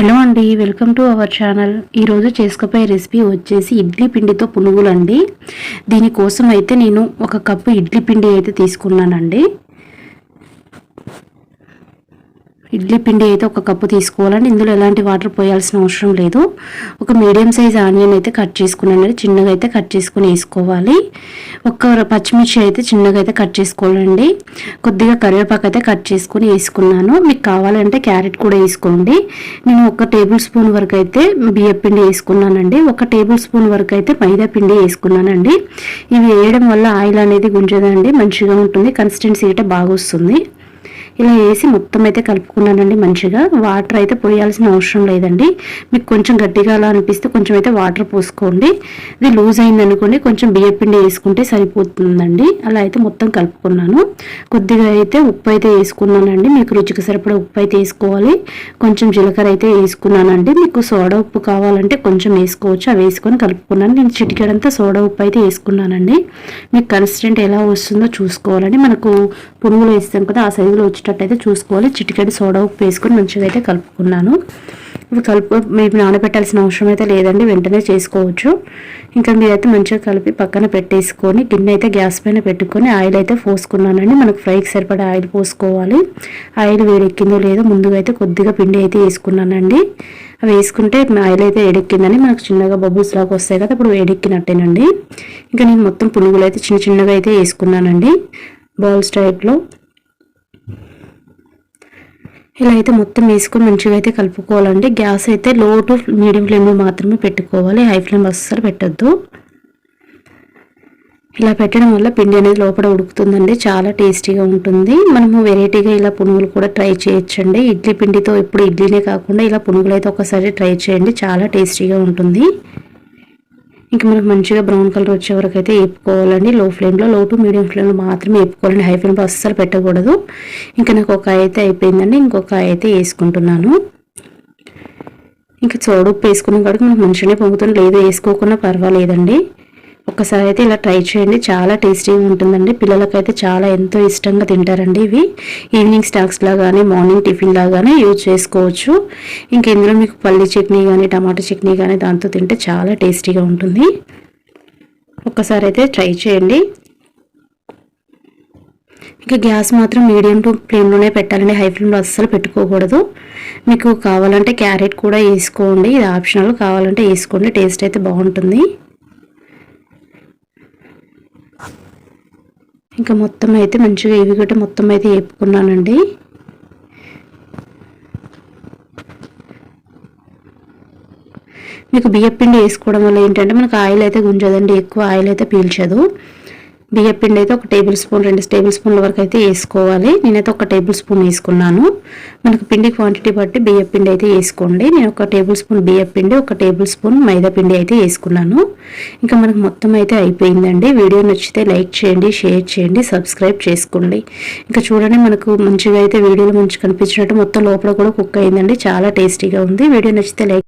Hello అండి welcome to our channel. ఈరోజు చేసుకుపోయే recipe వచ్చేసి ఇడ్లీ పిండితో పునుగులు అండి దీనికోసం అయితే నేను ఒక కప్పు ఇడ్లీ పిండి అయితే తీసుకున్నానండి. ఇడ్లీ పిండి అయితే ఒక కప్పు తీసుకోవాలండి. ఇందులో ఎలాంటి వాటర్ పోయాల్సిన అవసరం లేదు. ఒక మీడియం సైజ్ ఆనియన్ అయితే కట్ చేసుకున్నాను. చిన్నగా అయితే కట్ చేసుకుని వేసుకోవాలి. ఒక పచ్చిమిర్చి అయితే చిన్నగా అయితే కట్ చేసుకోవాలండి. కొద్దిగా కరివేపాకు అయితే కట్ చేసుకుని వేసుకున్నాను. మీకు కావాలంటే క్యారెట్ కూడా వేసుకోండి. నేను ఒక టేబుల్ స్పూన్ వరకు అయితే బియ్య పిండి వేసుకున్నానండి. ఒక టేబుల్ స్పూన్ వరకు అయితే మైదా పిండి వేసుకున్నానండి. ఇవి వేయడం వల్ల ఆయిల్ అనేది గుంజదండి. మంచిగా ఉంటుంది. కన్సిస్టెన్సీ అయితే బాగా వస్తుంది. ఇలా వేసి మొత్తం అయితే కలుపుకున్నానండి మంచిగా. వాటర్ అయితే పోయాల్సిన అవసరం లేదండి. మీకు కొంచెం గట్టిగా అలా అనిపిస్తే కొంచెం అయితే వాటర్ పోసుకోండి. ఇది లూజ్ అయింది అనుకోండి కొంచెం బియ్య పిండి వేసుకుంటే సరిపోతుందండి. అలా అయితే మొత్తం కలుపుకున్నాను. కొద్దిగా అయితే ఉప్పు అయితే వేసుకున్నానండి. మీకు రుచికి సరిపడా ఉప్పు అయితే వేసుకోవాలి. కొంచెం జీలకర్ర అయితే వేసుకున్నానండి. మీకు సోడా ఉప్పు కావాలంటే కొంచెం వేసుకోవచ్చు. అవి వేసుకొని కలుపుకున్నాను. నేను చిటికెడంతా సోడా ఉప్పు అయితే వేసుకున్నానండి. మీకు కన్సిస్టెంట్ ఎలా వస్తుందో చూసుకోవాలండి. మనకు పునుగులు వేస్తాం కదా ఆ సైజులో వచ్చిన అయితే చూసుకోవాలి. చిటికెడు సోడా ఉప్పు వేసుకొని మంచిగా అయితే కలుపుకున్నాను. ఇవి కలుపు మీరు నానబెట్టాల్సిన అవసరం అయితే లేదండి. వెంటనే చేసుకోవచ్చు. ఇంకా మీరైతే మంచిగా కలిపి పక్కన పెట్టేసుకొని గిన్నె అయితే గ్యాస్ పైన పెట్టుకొని ఆయిల్ అయితే పోసుకున్నానండి. మనకు ఫ్రైకి సరిపడా ఆయిల్ పోసుకోవాలి. ఆయిల్ వేడెక్కిందో లేదో ముందుగా అయితే కొద్దిగా పిండి అయితే వేసుకున్నానండి. అవి వేసుకుంటే ఆయిల్ అయితే వేడెక్కిందని మనకు చిన్నగా బబుల్స్ లాగా వస్తాయి కదా ఇప్పుడు వేడెక్కినట్టేనండి. ఇంకా నేను మొత్తం పునుగులు అయితే చిన్న చిన్నగా అయితే వేసుకున్నానండి. బాల్స్ టైప్లో ఇలా అయితే మొత్తం వేసుకొని మంచిగా అయితే కలుపుకోవాలండి. గ్యాస్ అయితే లో టు మీడియం ఫ్లేమ్లో మాత్రమే పెట్టుకోవాలి. హై ఫ్లేమ్ అస్సలు పెట్టద్దు. ఇలా పెట్టడం వల్ల పిండి అనేది లోపల ఉడుకుతుందండి. చాలా టేస్టీగా ఉంటుంది. మనము వెరైటీగా ఇలా పునుగులు కూడా ట్రై చేయొచ్చండి. ఇడ్లీ పిండితో ఇప్పుడు ఇడ్లీనే కాకుండా ఇలా పునుగులు అయితే ఒకసారి ట్రై చేయండి. చాలా టేస్టీగా ఉంటుంది. ఇంకా మనకు మంచిగా బ్రౌన్ కలర్ వచ్చే వరకు అయితే వేపుకోవాలండి లో ఫ్లేమ్లో లో టు మీడియం ఫ్లేమ్లో మాత్రమే వేపుకోవాలండి హై ఫ్లేమ్లో అస్సలు పెట్టకూడదు. ఇంకా నాకు ఒక అయితే అయిపోయిందండి. ఇంకొక అయితే వేసుకుంటున్నాను. ఇంకా చోడుప్పు వేసుకున్నాం కాబట్టి మనకు మంచిగానే పొంగుతుంది. లేదు వేసుకోకుండా పర్వాలేదండి. ఒక్కసారి అయితే ఇలా ట్రై చేయండి. చాలా టేస్టీగా ఉంటుందండి. పిల్లలకైతే చాలా ఎంతో ఇష్టంగా తింటారండి ఇవి. ఈవినింగ్ స్నాక్స్లా కానీ మార్నింగ్ టిఫిన్లా కానీ యూజ్ చేసుకోవచ్చు. ఇంకెందులో మీకు పల్లి చట్నీ కానీ టమాటా చట్నీ కానీ దాంతో తింటే చాలా టేస్టీగా ఉంటుంది. ఒక్కసారి అయితే ట్రై చేయండి. ఇంకా గ్యాస్ మాత్రం మీడియం టు ఫ్లేమ్లోనే పెట్టాలండి. హై ఫ్లేమ్లో అస్సలు పెట్టుకోకూడదు. మీకు కావాలంటే క్యారెట్ కూడా వేసుకోండి. ఇది ఆప్షనల్. కావాలంటే వేసుకోండి. టేస్ట్ అయితే బాగుంటుంది. ఇంకా మొత్తం అయితే మంచిగా ఇవి కూడా మొత్తం అయితే వేపుకున్నానండి మీకు బియ్యపిండి వేసుకోవడం వల్ల ఏంటంటే మనకు ఆయిల్ అయితే గుంజదండి ఎక్కువ ఆయిల్ అయితే పీల్చదు. బియ్యపిండి అయితే ఒక టేబుల్ స్పూన్ రెండు టేబుల్ స్పూన్ల వరకు అయితే వేసుకోవాలి. నేనైతే ఒక టేబుల్ స్పూన్ వేసుకున్నాను. మనకు పిండి క్వాంటిటీ బట్టి బియ్యపిండి అయితే వేసుకోండి. నేను ఒక టేబుల్ స్పూన్ బియ్యపిండి ఒక టేబుల్ స్పూన్ మైదా పిండి అయితే వేసుకున్నాను. ఇంకా మనకు మొత్తం అయితే అయిపోయిందండి. వీడియో నచ్చితే లైక్ చేయండి షేర్ చేయండి సబ్స్క్రైబ్ చేసుకోండి. ఇంకా చూడండి మనకు మంచిగా అయితే వీడియోలో మంచి కనిపించినట్టు మొత్తం లోపల కూడా కుక్ అయిందండి. చాలా టేస్టీగా ఉంది. వీడియో నచ్చితే లైక్